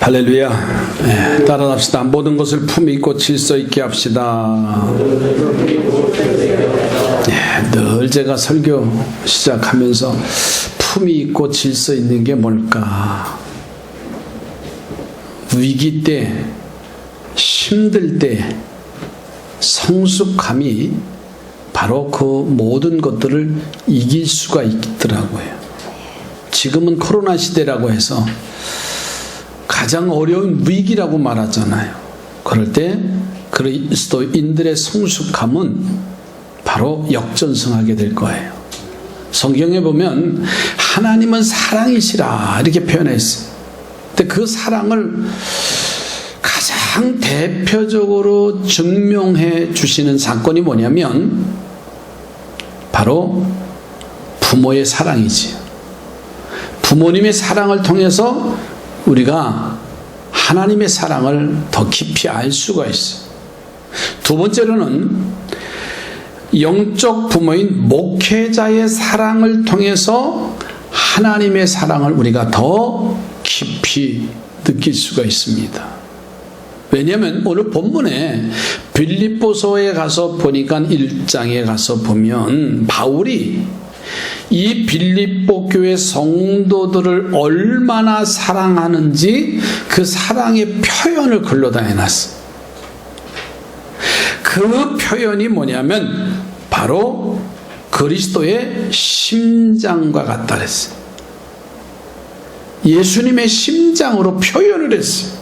할렐루야. 네, 따라합시다. 모든 것을 품에 있고 질서 있게 합시다. 네, 늘 제가 설교 시작하면서 품이 있고 질서 있는 게 뭘까? 위기 때, 힘들 때, 성숙함이 바로 그 모든 것들을 이길 수가 있더라고요. 지금은 코로나 시대라고 해서 가장 어려운 위기라고 말하잖아요. 그럴 때 그리스도인들의 성숙함은 바로 역전승하게 될 거예요. 성경에 보면 하나님은 사랑이시라 이렇게 표현했어요. 근데 그 사랑을 가장 대표적으로 증명해 주시는 사건이 뭐냐면 바로 부모의 사랑이지. 부모님의 사랑을 통해서 우리가 하나님의 사랑을 더 깊이 알 수가 있어요. 두 번째로는 영적 부모인 목회자의 사랑을 통해서 하나님의 사랑을 우리가 더 깊이 느낄 수가 있습니다. 왜냐하면 오늘 본문에 빌립보서에 가서 보니까 1장에 가서 보면 바울이 이 빌립보 교회 성도들을 얼마나 사랑하는지 그 사랑의 표현을 글로다 해놨어. 그 표현이 뭐냐면 바로 그리스도의 심장과 같다 그랬어요. 예수님의 심장으로 표현을 했어요.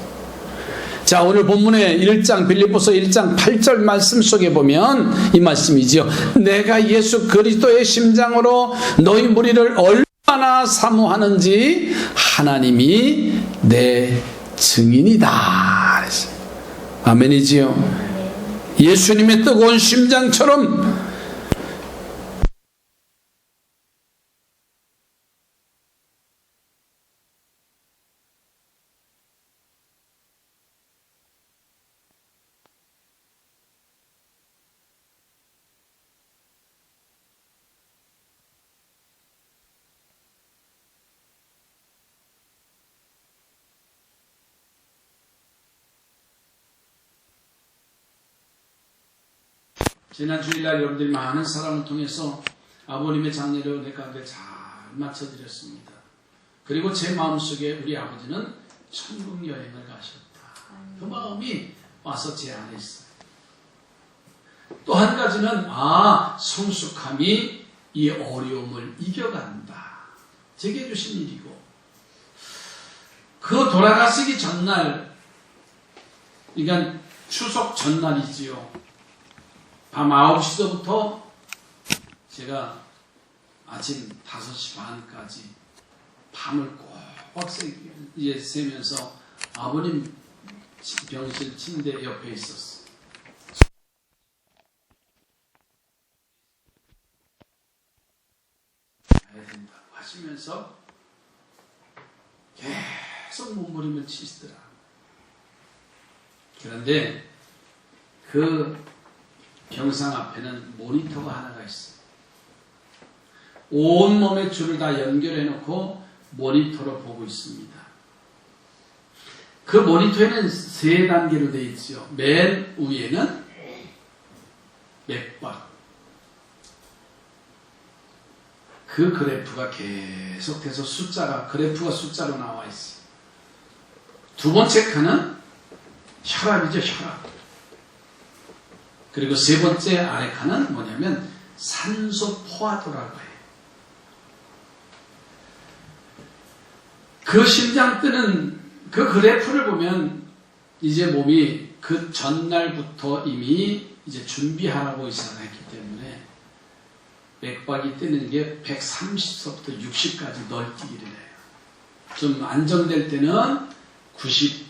자, 오늘 본문의 1장, 빌립보서 1장 8절 말씀 속에 보면 이 말씀이지요. 내가 예수 그리스도의 심장으로 너희 무리를 얼마나 사모하는지 하나님이 내 증인이다. 아멘이지요. 예수님의 뜨거운 심장처럼 지난 주일날 여러분들이 많은 사람을 통해서 아버님의 장례를 내 가운데 잘 마쳐드렸습니다. 그리고 제 마음속에 우리 아버지는 천국 여행을 가셨다. 그 마음이 와서 제 안에 있어요. 또 한 가지는 아 성숙함이 이 어려움을 이겨간다. 제게 주신 일이고 그 돌아가시기 전날 그러니까 추석 전날이지요. 밤 9시부터 제가 아침 5시 반까지 밤을 꼭 새- 새면서 아버님 병실 침대 옆에 있었어. 가야 된다고 하시면서 계속 몸부림을 치시더라. 그런데 그 병상 앞에는 모니터가 하나가 있어. 온 몸의 줄을 다 연결해 놓고 모니터로 보고 있습니다. 그 모니터에는 세 단계로 되어 있죠. 맨 위에는 맥박. 그 그래프가 계속해서 숫자가, 그래프가 숫자로 나와 있어. 두 번째 칸은 혈압이죠, 혈압. 그리고 세 번째 칸은 뭐냐면 산소 포화도라고 해요. 그 심장 뜨는 그 그래프를 보면 이제 몸이 그 전날부터 이미 이제 준비하라고 했기 때문에 맥박이 뜨는 게 130서부터 60까지 널뛰기를 해요. 좀 안정될 때는 90,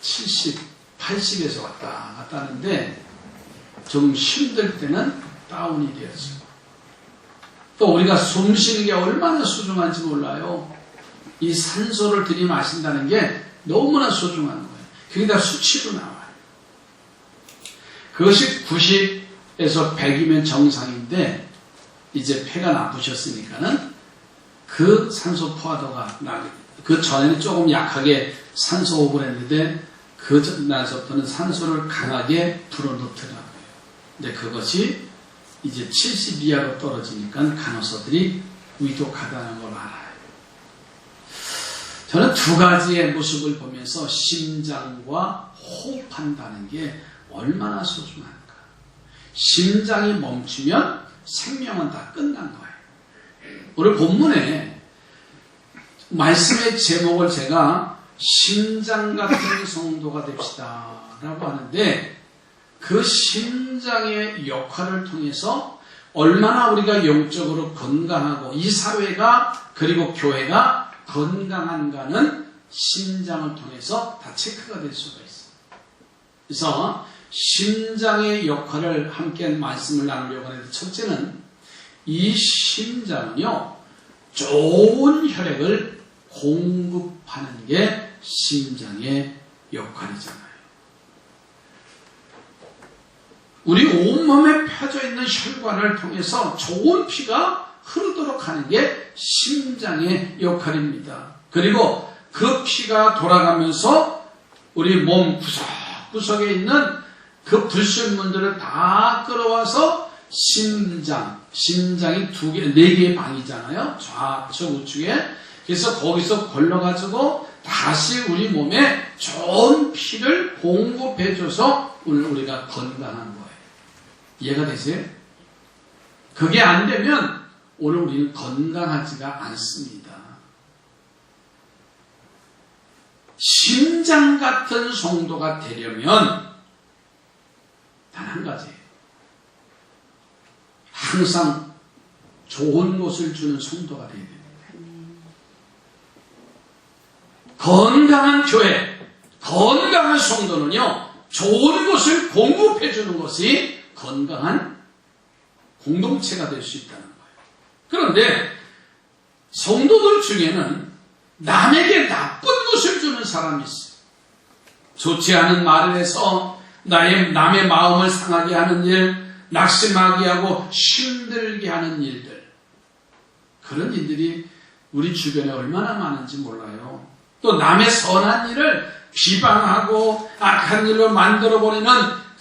70, 80에서 왔다 갔다 하는데 좀 힘들 때는 다운이 되었어요. 또 우리가 숨 쉬는 게 얼마나 소중한지 몰라요. 이 산소를 들이마신다는 게 너무나 소중한 거예요. 그게 다 수치로 나와요. 그것이 90에서 100이면 정상인데 이제 폐가 나쁘셨으니까는 그 산소 포화도가 나, 그 전에는 조금 약하게 산소 호흡을 했는데 그 날서부터는 산소를 강하게 불어넣더라고요. 근데 그것이 이제 70 이하로 떨어지니까 간호사들이 위독하다는 걸 알아요. 저는 두 가지의 모습을 보면서 심장과 호흡한다는 게 얼마나 소중한가. 심장이 멈추면 생명은 다 끝난 거예요. 오늘 본문에 말씀의 제목을 제가 심장 같은 성도가 됩시다 라고 하는데 그 심장 의 역할을 통해서 얼마나 우리가 영적으로 건강하고 이 사회가 그리고 교회가 건강한가는 심장을 통해서 다 체크가 될 수가 있어요. 그래서 심장의 역할을 함께 말씀을 나누려고 하는데 첫째는 이 심장은요 좋은 혈액을 공급하는 게 심장의 역할이잖아요. 우리 온몸에 펴져 있는 혈관을 통해서 좋은 피가 흐르도록 하는 게 심장의 역할입니다. 그리고 그 피가 돌아가면서 우리 몸 구석구석에 있는 그 불순물들을 다 끌어와서 심장, 심장이 두 개, 네 개의 방이잖아요. 좌측, 우측에. 그래서 거기서 걸러가지고 다시 우리 몸에 좋은 피를 공급해줘서 오늘 우리가 건강한 거예요. 이해가 되세요? 그게 안 되면 오늘 우리는 건강하지가 않습니다. 심장 같은 성도가 되려면 단 한 가지예요. 항상 좋은 것을 주는 성도가 되어야 됩니다. 건강한 교회, 건강한 성도는요, 좋은 것을 공급해 주는 것이 건강한 공동체가 될 수 있다는 거예요. 그런데 성도들 중에는 남에게 나쁜 것을 주는 사람이 있어요. 좋지 않은 말을 해서 나의, 남의 마음을 상하게 하는 일, 낙심하게 하고 힘들게 하는 일들. 그런 일들이 우리 주변에 얼마나 많은지 몰라요. 또 남의 선한 일을 비방하고 악한 일로 만들어버리는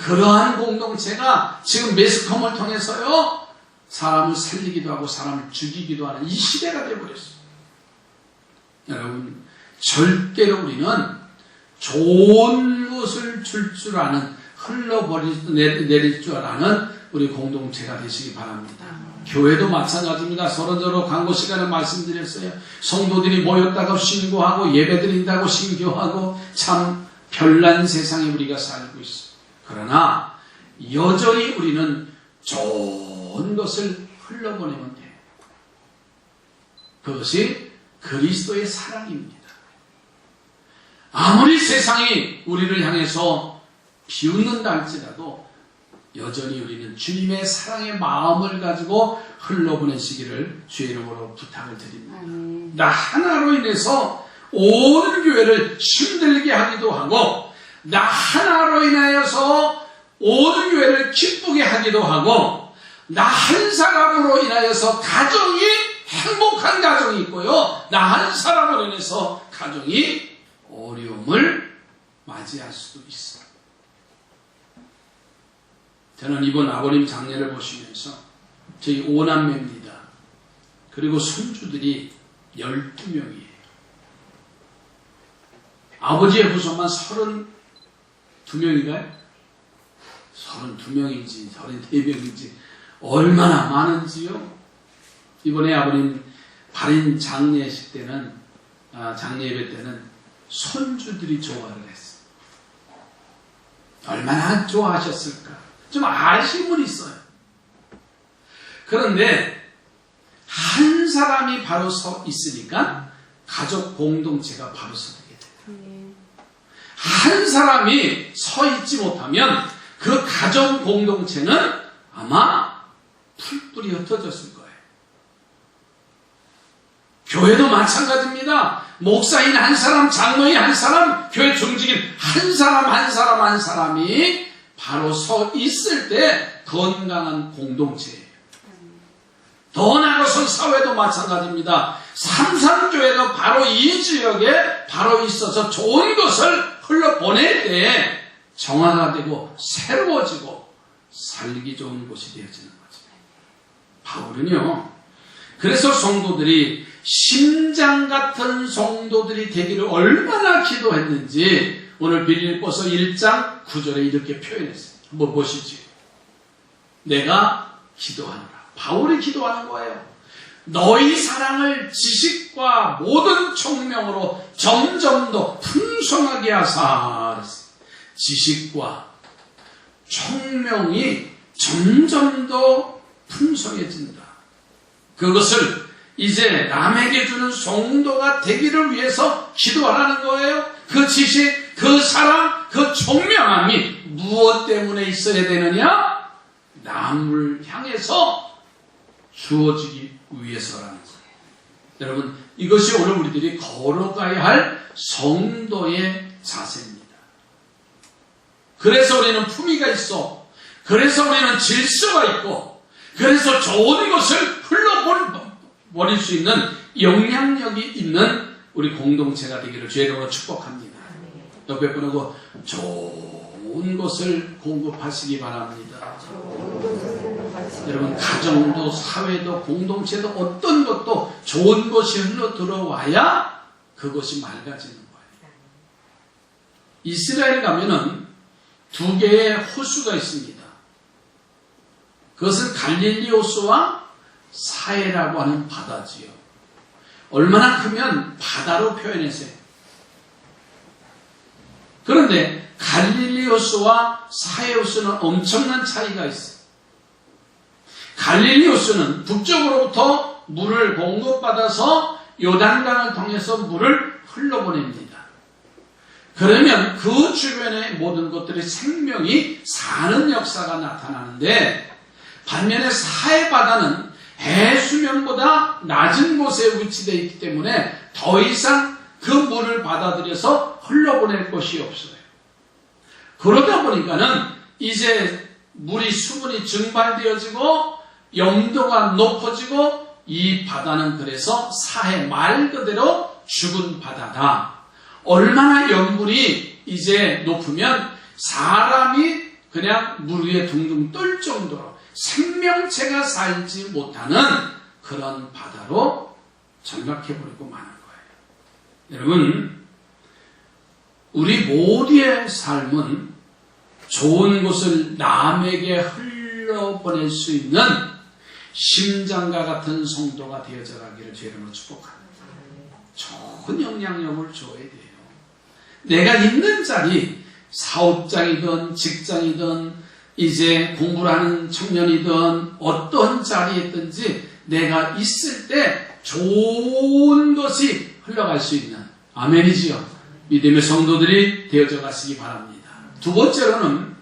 그러한 공동체가 지금 매스컴을 통해서요, 사람을 살리기도 하고 사람을 죽이기도 하는 이 시대가 되어버렸어요. 여러분, 절대로 우리는 좋은 것을 줄줄 아는, 흘러버릴, 내릴 줄 아는 우리 공동체가 되시기 바랍니다. 교회도 마찬가지입니다. 서로서로 광고 시간에 말씀드렸어요. 성도들이 모였다고 신고하고 예배드린다고 신교하고 참 별난 세상에 우리가 살고 있어요. 그러나 여전히 우리는 좋은 것을 흘러보내면 돼요. 그것이 그리스도의 사랑입니다. 아무리 세상이 우리를 향해서 비웃는다 할지라도 여전히 우리는 주님의 사랑의 마음을 가지고 흘러보내시기를 주의 이름으로 부탁을 드립니다. 나 하나로 인해서 온 교회를 힘들게 하기도 하고 나 하나로 인하여서 온 교회를 기쁘게 하기도 하고 나 한 사람으로 인하여서 가정이 행복한 가정이 있고요. 나 한 사람으로 인해서 가정이 어려움을 맞이할 수도 있어. 저는 이번 아버님 장례를 보시면서 저희 오남매입니다. 그리고 손주들이 12명이에요. 아버지의 후손만 32명인가요? 32명인지 34명인지 얼마나 많은지요? 이번에 아버님 발인 장례식 때는 아, 장례 예배 때는 손주들이 좋아를 했어요. 얼마나 좋아하셨을까? 좀 분이 있어요. 그런데 한 사람이 바로 서 있으니까 가족 공동체가 바로 돼요. 한 사람이 서 있지 못하면 그 가정 공동체는 아마 풀뿌리 흩어졌을 거예요. 교회도 마찬가지입니다. 목사인 한 사람, 장로인 한 사람, 교회 중직인 한 사람, 한 사람, 한 사람이 바로 서 있을 때 건강한 공동체예요. 더 나아가서 사회도 마찬가지입니다. 삼산교회가 바로 이 지역에 바로 있어서 좋은 것을 흘러보낼 때에 정화가되고 새로워지고 살기 좋은 곳이 되어지는 거죠. 바울은요. 그래서 성도들이 심장 같은 성도들이 되기를 얼마나 기도했는지 오늘 빌립보서 1장 9절에 이렇게 표현했어요. 한번 보시죠. 내가 기도하노라. 바울이 기도하는 거예요. 너희 사랑을 지식과 모든 총명으로 점점 더 풍성하게 하사. 지식과 총명이 점점 더 풍성해진다. 그것을 이제 남에게 주는 성도가 되기를 위해서 기도하라는 거예요. 그 지식, 그 사랑, 그 총명함이 무엇 때문에 있어야 되느냐? 남을 향해서 주어지기 위해서라는 거예요. 여러분, 이것이 오늘 우리들이 걸어가야 할 성도의 자세입니다. 그래서 우리는 품위가 있어. 그래서 우리는 질서가 있고, 그래서 좋은 것을 흘러버릴 수 있는 영향력이 있는 우리 공동체가 되기를 이름으로 축복합니다. 옆에 분하고 좋은 것을 공급하시기 바랍니다. 여러분 가정도 사회도 공동체도 어떤 것도 좋은 것이 흘러 들어와야 그것이 맑아지는 거예요. 이스라엘 가면은 두 개의 호수가 있습니다. 그것은 갈릴리 호수와 사해라고 하는 바다지요. 얼마나 크면 바다로 표현했어요. 그런데 갈릴리 호수와 사해 호수는 엄청난 차이가 있어요. 갈릴리 호수는 북쪽으로부터 물을 공급받아서 요단강을 통해서 물을 흘러보냅니다. 그러면 그 주변의 모든 것들이 생명이 사는 역사가 나타나는데 반면에 사해 바다는 해수면보다 낮은 곳에 위치되어 있기 때문에 더 이상 그 물을 받아들여서 흘러보낼 곳이 없어요. 그러다 보니까는 이제 물이 수분이 증발되어지고 염도가 높아지고 이 바다는 그래서 사해 말 그대로 죽은 바다다. 얼마나 염분이 이제 높으면 사람이 그냥 물 위에 둥둥 뜰 정도로 생명체가 살지 못하는 그런 바다로 전락해버리고 마는 거예요. 여러분, 우리 모두의 삶은 좋은 것을 남에게 흘러보낼 수 있는 심장과 같은 성도가 되어져 가기를 주 이름으로 축복합니다. 좋은 영향력을 줘야 돼요. 내가 있는 자리, 사업장이든 직장이든 이제 공부를 하는 청년이든 어떤 자리에 있든지 내가 있을 때 좋은 것이 흘러갈 수 있는 아멘이지요. 믿음의 성도들이 되어져 가시기 바랍니다. 두 번째로는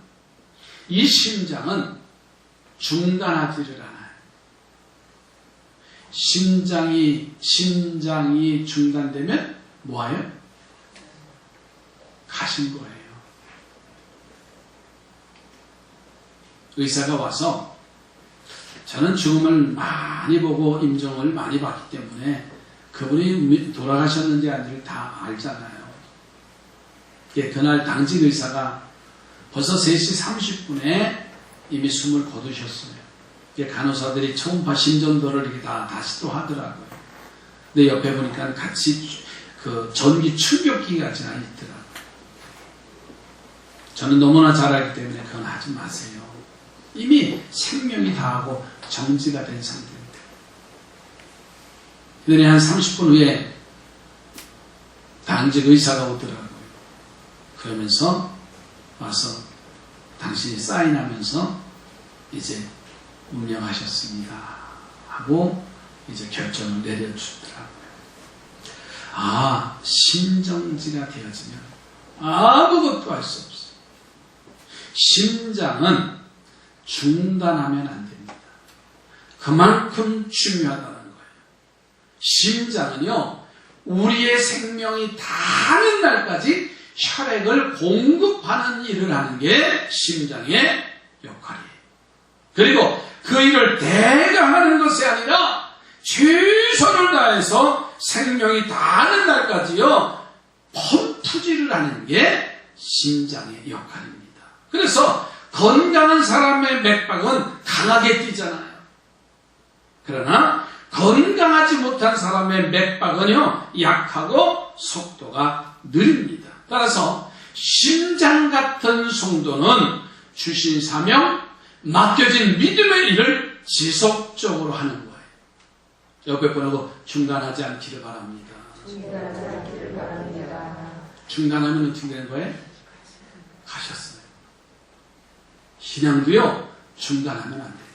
이 심장은 중단하지를 않아요. 심장이 심장이 중단되면 뭐예요? 가신 거예요. 의사가 와서 저는 죽음을 많이 보고 임종을 많이 봤기 때문에 그분이 돌아가셨는지 아닌지를 다 알잖아요. 예, 그날 당직 의사가 벌써 3시 30분에 이미 숨을 거두셨어요. 예, 간호사들이 초음파 심전도를 이렇게 다 다시 또 하더라고요. 근데 옆에 보니까 같이 그 전기 충격기가 지나 있더라고요. 저는 너무나 잘 알기 때문에 그건 하지 마세요. 이미 생명이 다하고 정지가 된 상태입니다. 그들이 한 30분 후에 당직 의사가 오더라고요. 그러면서 와서 당신이 사인하면서 이제 운명하셨습니다. 하고 이제 결정을 내려주더라고요. 아, 심정지가 되어지면 아무것도 할 수 없어요. 심장은 중단하면 안 됩니다. 그만큼 중요하다는 거예요. 심장은요, 우리의 생명이 닿는 날까지 혈액을 공급하는 일을 하는 게 심장의 역할이에요. 그리고 그 일을 대가 하는 것이 아니라 최선을 다해서 생명이 다하는 날까지요 펌프질을 하는 게 심장의 역할입니다. 그래서 건강한 사람의 맥박은 강하게 뛰잖아요. 그러나 건강하지 못한 사람의 맥박은요 약하고 속도가 느립니다. 따라서 심장 같은 성도는 주신 사명, 맡겨진 믿음의 일을 지속적으로 하는 거예요. 옆에 분하고 중단하지 않기를 바랍니다. 중단하면 어떻게 되는 거예요? 가셨어요. 신앙도요, 중단하면 안 돼요.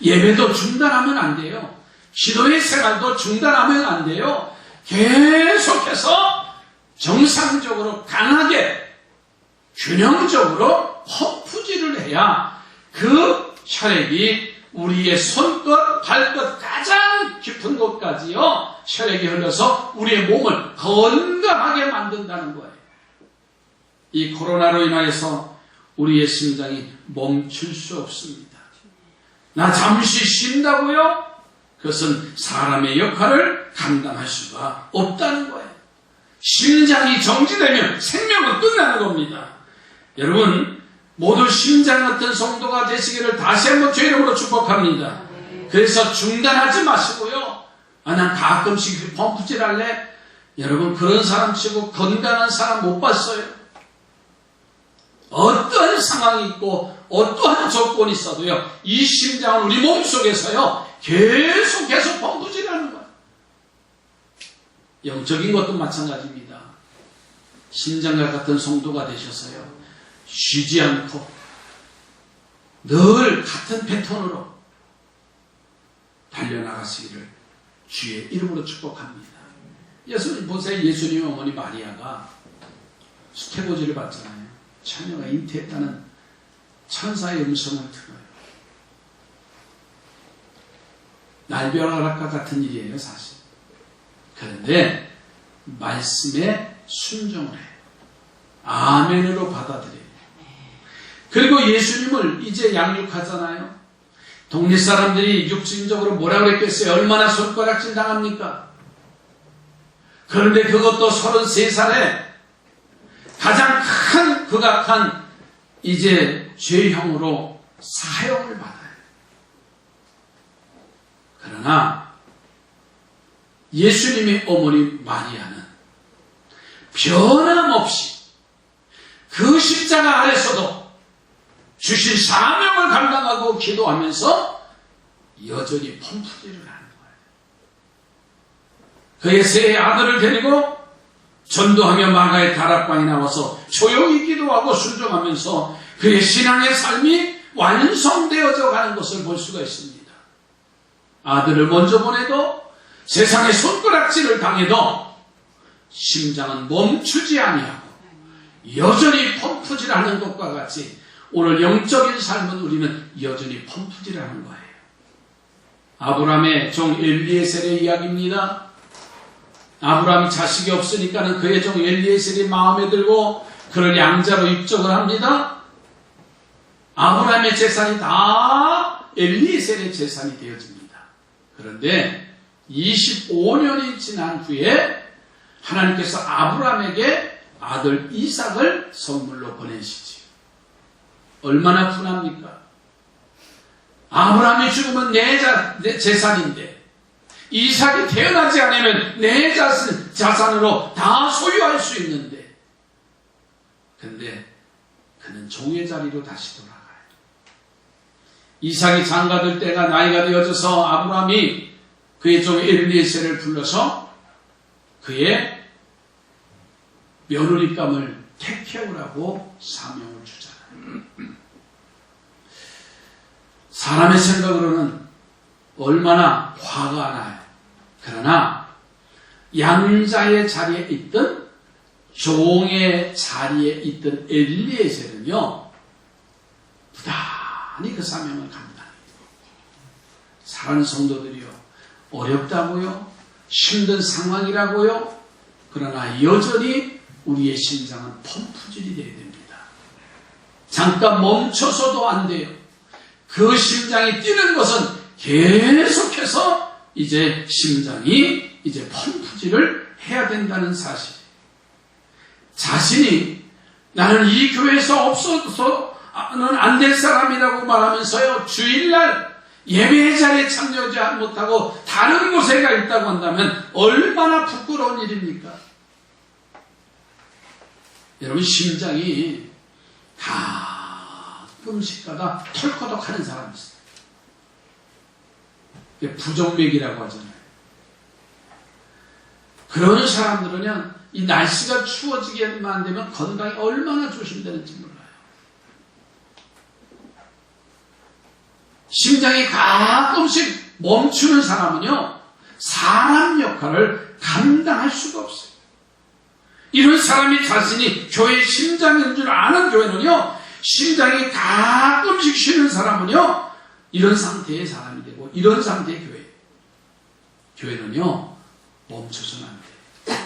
예배도 중단하면 안 돼요. 기도의 생활도 중단하면 안 돼요. 계속해서 정상적으로 강하게 균형적으로 헛푸질을 해야 그 혈액이 우리의 손끝, 발끝 가장 깊은 곳까지요 혈액이 흘러서 우리의 몸을 건강하게 만든다는 거예요. 이 코로나로 인하여서 우리의 심장이 멈출 수 없습니다. 나 잠시 쉰다고요? 그것은 사람의 역할을 감당할 수가 없다는 거예요. 심장이 정지되면 생명은 끝나는 겁니다. 여러분, 모두 심장 같은 성도가 되시기를 다시 한번 주 이름으로 축복합니다. 그래서 중단하지 마시고요. 아, 난 가끔씩 펌프질 할래? 여러분, 그런 사람 치고 건강한 사람 못 봤어요. 어떠한 상황이 있고, 어떠한 조건이 있어도요, 이 심장은 우리 몸 속에서요, 계속 계속 펌프질 하는 거예요. 영적인 것도 마찬가지입니다. 심장과 같은 성도가 되셔서요, 쉬지 않고, 늘 같은 패턴으로 달려나가시기를 주의 이름으로 축복합니다. 예수님 보세요. 예수님 어머니 마리아가 수태고지를 받잖아요. 처녀가 잉태했다는 천사의 음성을 들어요. 날벼락과 같은 일이에요, 사실. 그런데 말씀에 순종을 해요. 아멘으로 받아들여요. 그리고 예수님을 이제 양육하잖아요. 동네 사람들이 육신적으로 뭐라 그랬겠어요? 얼마나 손가락질 당합니까? 그런데 그것도 33살에 가장 큰 극악한 이제 죄형으로 사형을 받아요. 그러나 예수님의 어머니 마리아는 변함없이 그 십자가 아래서도 주신 사명을 감당하고 기도하면서 여전히 펌프질을 하는 거예요. 그의 세 아들을 데리고 전도하며 마가의 다락방에 나와서 조용히 기도하고 순종하면서 그의 신앙의 삶이 완성되어져 가는 것을 볼 수가 있습니다. 아들을 먼저 보내도 세상의 손가락질을 당해도 심장은 멈추지 아니하고 여전히 펌프질하는 것과 같이 오늘 영적인 삶은 우리는 여전히 펌프질하는 거예요. 아브라함의 종 엘리에셀의 이야기입니다. 아브라함이 자식이 없으니까는 그의 종 엘리에셀이 마음에 들고 그를 양자로 입적을 합니다. 아브라함의 재산이 다 엘리에셀의 재산이 되어집니다. 그런데 25년이 지난 후에 하나님께서 아브라함에게 아들 이삭을 선물로 보내시지. 얼마나 분합니까? 아브라함이 죽으면 내, 자, 내 재산인데 이삭이 태어나지 않으면 내 자산, 자산으로 다 소유할 수 있는데 근데 그는 종의 자리로 다시 돌아가요. 이삭이 장가들 때가 나이가 되어져서 아브라함이 그의 종 엘리에셀을 불러서 그의 며느리감을 택해오라고 사명을 주잖아요. 사람의 생각으로는 얼마나 화가 나요. 그러나 양자의 자리에 있던 종의 자리에 있던 엘리에셀은요 부단히 그 사명을 감당해요. 사랑하는 성도들이요 어렵다고요 힘든 상황이라고요 그러나 여전히 우리의 심장은 펌프질이 되어야 됩니다. 잠깐 멈춰서도 안 돼요. 그 심장이 뛰는 것은 계속해서 이제 심장이 이제 펌프질을 해야 된다는 사실. 자신이 나는 이 교회에서 없어서는 안 될 사람이라고 말하면서요, 주일날 예배 자리에 참여하지 못하고 다른 곳에 가 있다고 한다면 얼마나 부끄러운 일입니까? 여러분, 심장이 가끔씩 가다 털커덕 하는 사람이 있어요. 부정맥이라고 하잖아요. 그런 사람들은요, 이 날씨가 추워지게만 되면 건강이 얼마나 조심되는지 몰라요. 심장이 가끔씩 멈추는 사람은요, 사람 역할을 감당할 수가 없어요. 이런 사람이 자신이 교회 심장인 줄 아는 교회는요, 심장이 가끔씩 쉬는 사람은요, 이런 상태의 사람이 되고, 이런 상태의 교회. 교회는요, 멈춰서는 안 돼요.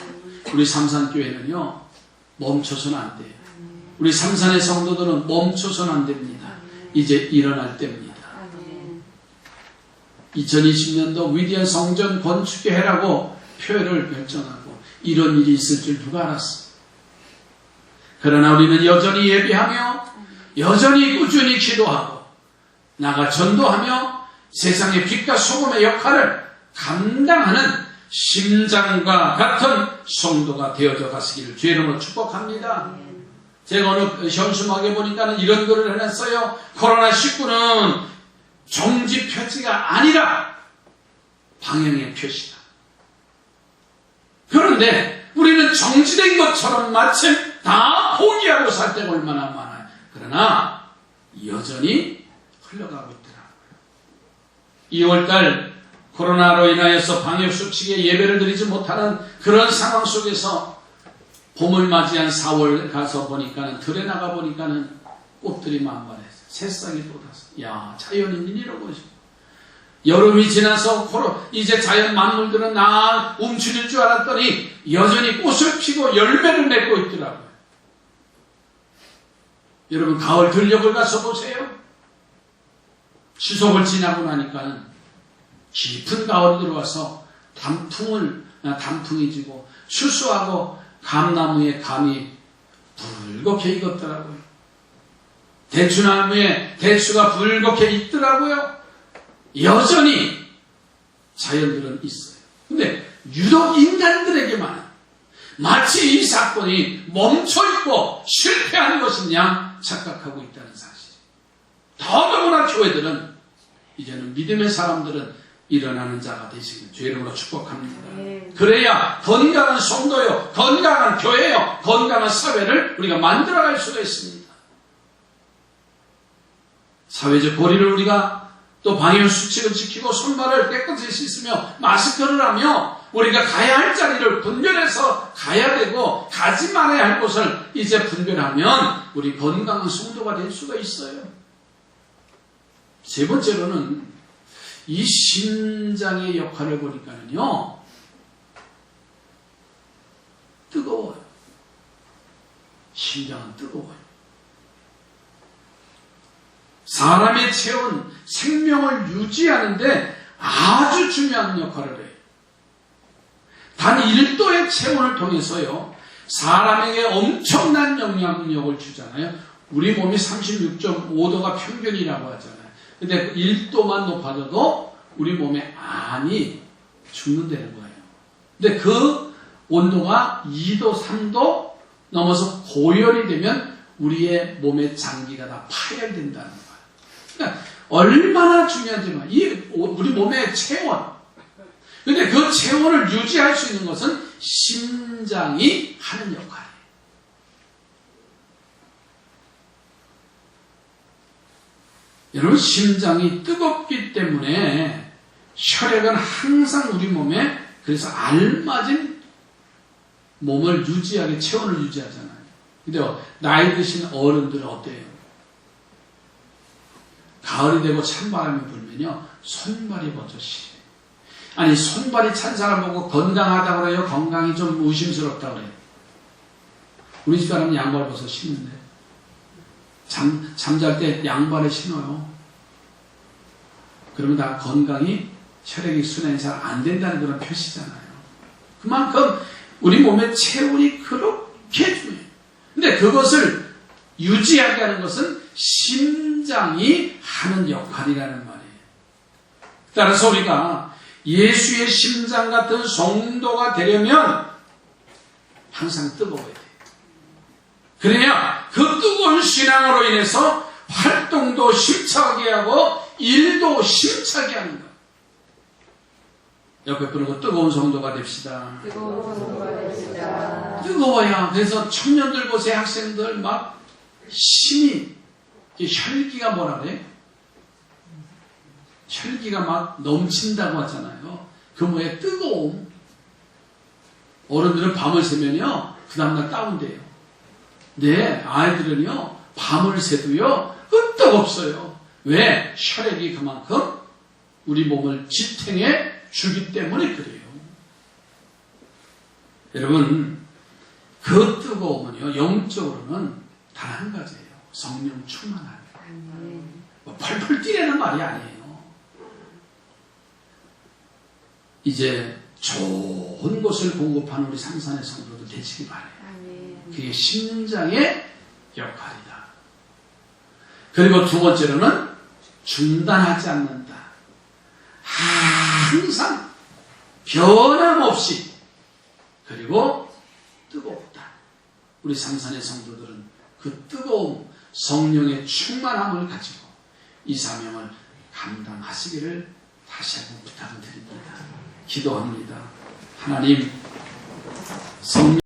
우리 삼산교회는요, 멈춰서는 안 돼요. 우리 삼산의 성도들은 멈춰서는 안 됩니다. 이제 일어날 때입니다. 2020년도 위대한 성전 건축의 해라고 표현을 결정하고 이런 일이 있을 줄 누가 알았어? 그러나 우리는 여전히 예비하며 여전히 꾸준히 기도하고 나가 전도하며 세상의 빛과 소금의 역할을 감당하는 심장과 같은 성도가 되어져 가시기를 주의 이름으로 축복합니다. 제가 어느 현수막에 보니까는 이런 글을 해놨어요. 코로나19는 종지 표지가 아니라 방향의 표시다. 그런데 우리는 정지된 것처럼 마침 다 포기하고 살 때가 얼마나 많아요. 그러나 여전히 흘러가고 있더라고요. 2월달 코로나로 인하여서 방역 수칙에 예배를 드리지 못하는 그런 상황 속에서 봄을 맞이한 4월 가서 보니까는 들에 나가 보니까는 꽃들이 만발했어요. 새싹이 돋았어. 야, 자연인 일이라고 하죠. 여름이 지나서 코로 이제 자연 만물들은 나 움츠릴 줄 알았더니 여전히 꽃을 피고 열매를 맺고 있더라고요. 여러분 가을 들녘을 가서 보세요. 추석을 지나고 나니까는 깊은 가을이 들어와서 단풍을 아, 단풍이 지고 수수하고 감나무의 감이 붉게 익었더라고요. 대추나무에 대추가 붉게 있더라고요. 여전히 자연들은 있어요. 근데 유독 인간들에게만 마치 이 사건이 멈춰있고 실패하는 것이냐 착각하고 있다는 사실. 더더구나 교회들은 이제는 믿음의 사람들은 일어나는 자가 되시길 주의 이름으로 축복합니다. 그래야 건강한 성도요, 건강한 교회요, 건강한 사회를 우리가 만들어갈 수가 있습니다. 사회적 거리를 우리가 또 방역 수칙을 지키고 손발을 깨끗이 씻으며 마스크를 하며 우리가 가야 할 자리를 분별해서 가야 되고 가지 말아야 할 곳을 이제 분별하면 우리 건강한 성도가 될 수가 있어요. 세 번째로는 이 심장의 역할을 보니까는요, 뜨거워요. 심장은 뜨거워요. 사람의 체온, 생명을 유지하는데 아주 중요한 역할을 해요. 단 1도의 체온을 통해서요, 사람에게 엄청난 영향력을 주잖아요. 우리 몸이 36.5도가 평균이라고 하잖아요. 근데 1도만 높아져도 우리 몸에 암이 죽는다는 거예요. 근데 그 온도가 2도, 3도 넘어서 고열이 되면 우리의 몸의 장기가 다 파열된다는 거예요. 그러니까 얼마나 중요한지만 이 우리 몸의 체온. 근데 그 체온을 유지할 수 있는 것은 심장이 하는 역할이에요. 여러분 심장이 뜨겁기 때문에 혈액은 항상 우리 몸에 그래서 알맞은 몸을 유지하게 체온을 유지하잖아요. 근데 나이 드신 어른들은 어때요? 가을이 되고 찬바람이 불면요 손발이 먼저 시려요. 아니 손발이 찬 사람 보고 건강하다고 그래요? 건강이 좀 의심스럽다고 그래요? 우리 집 사람은 양발 벗어 신는데 잠, 잠잘 때 양발에 신어요. 그러면 다 건강이 혈액이 순환이 잘 안 된다는 그런 표시잖아요. 그만큼 우리 몸의 체온이 그렇게 중요해요. 근데 그것을 유지하게 하는 것은 심장이 하는 역할이라는 말이에요. 따라서 우리가 예수의 심장 같은 성도가 되려면 항상 뜨거워야 돼요. 그래야 그 뜨거운 신앙으로 인해서 활동도 심차게 하고 일도 심차게 하는 것. 옆에 그러고 뜨거운 성도가 됩시다. 뜨거운 성도가 됩시다. 뜨거워야 그래서 청년들 보세요 학생들 막 힘이 이 혈기가 뭐라 그래? 혈기가 막 넘친다고 하잖아요. 그 뭐에 뜨거움. 어른들은 밤을 새면요 그 다음날 다운돼요. 네 아이들은요 밤을 새도요 끄떡없어요. 왜? 혈액이 그만큼 우리 몸을 지탱해 주기 때문에 그래요. 여러분 그 뜨거움은요, 영적으로는 단 한 가지예요. 성령 충만하게. 뭐 펄펄 뛰라는 말이 아니에요. 이제 좋은 것을 공급하는 우리 상산의 성도들 되시기 바래요. 그게 심장의 역할이다. 그리고 두 번째로는 중단하지 않는다. 항상 변함없이 그리고 뜨겁다. 우리 상산의 성도들은 그 뜨거움, 성령의 충만함을 가지고 이 사명을 감당하시기를 다시 한번 부탁을 드립니다. 기도합니다. 하나님, 성령